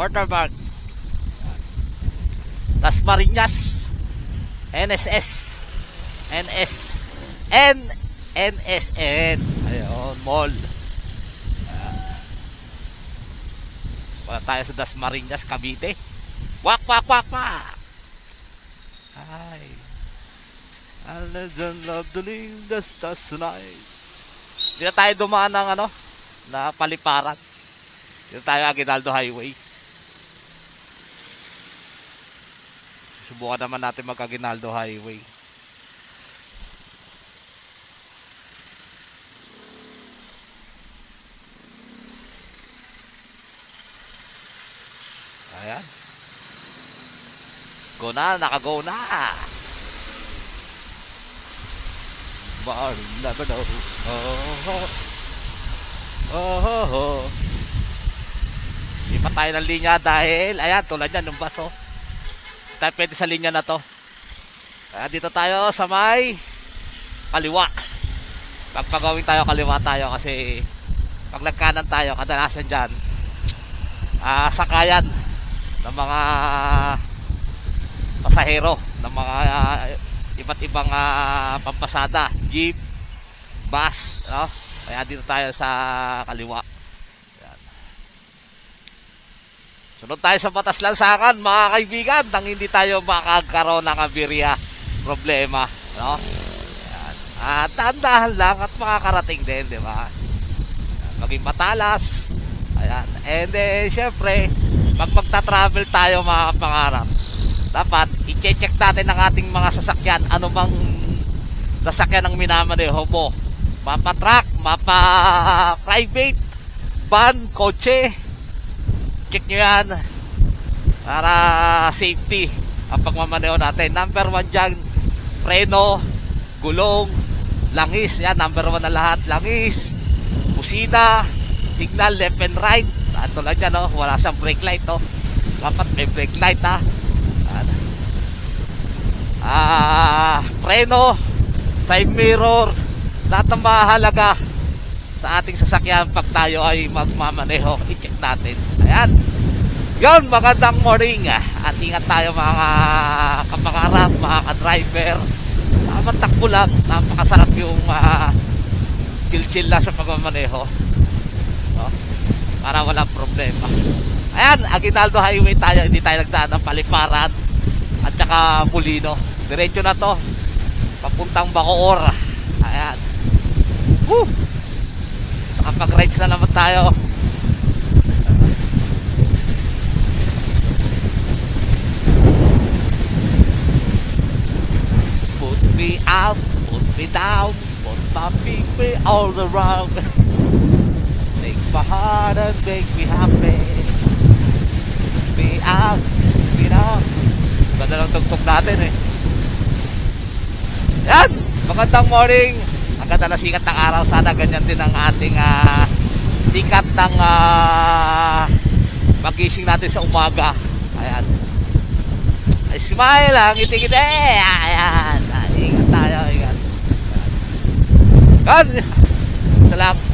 Watermark. Las Marinas. NSS. NS. N. NSN. Ayun, mall. Wala tayo sa Das Marinas, Cavite. Wak, wak, wak, wak. Ay. I of the the stars tonight. Hindi na tayo dumaan ng ano, na paliparan. Dito tayo Aguinaldo Highway. Subukan naman natin mag Aguinaldo Highway. Ayan. Go na, naka-go na. But never know. Oh, oh, oh, oh. Lipat tayo ng linya dahil, ayan, tulad yan, yung baso. Tayo pwede sa linya na to. Kaya dito tayo sa may kaliwa. Pagpagawin tayo, kaliwa tayo kasi pag nagkanan tayo, kadalasan dyan, ah, sakayan ng mga pasahero, ng mga ah, iba't ibang ah, pampasada, jeep, bus, no? Kaya dito tayo sa kaliwa. Yan. Sunod tayo sa batas lansangan, mga kaibigan, nang hindi tayo makakaroon ng abirya problema, no? Yan. At dahan lang at makakarating din, di ba? Maging matalas. Ayan. And then, syempre, pag magta-travel tayo mga pangarap, dapat i-check natin ang ating mga sasakyan ano bang sasakyan ang minamaneho mo mapa truck, mapa private van, kotse check nyo yan. Para safety ang pagmamaneho natin. Number one dyan preno, gulong langis, yan number one na lahat. Langis, busina signal left and right. At tulad yan no? wala siyang brake light no? dapat may brake light ha? Ano? Ah, preno, side mirror, lahat ng mahalaga sa ating sasakyan pag tayo ay magmamaneho. I-check natin. Ayan. Yon, magandang morning. At ingat tayo mga kapangarap, mga ka-driver. Tama takbo lang. Napakasarap yung uh, chill-chill lang sa pagmamaneho. No? Para walang problema. Ayan, Aguinaldo Highway tayo. Hindi tayo nagdaan ng paliparan at saka Molino. Diretso na to. Papuntang Bacoor. Ayan. Woo! Nakapag-rides na naman tayo. Put me out, put me down, put my feet me all around. Make my heart and make me happy. Put me out, put me down. Ganda lang tugtog natin eh. Yan! Magandang morning! Ang ganda sikat ng araw. Sana ganyan din ang ating ah, sikat ng ah, pagising natin sa umaga. Ayan. Ay, smile lang, ngiti-ngiti. Ayan. Ingat tayo, ingat. Yan. Ito.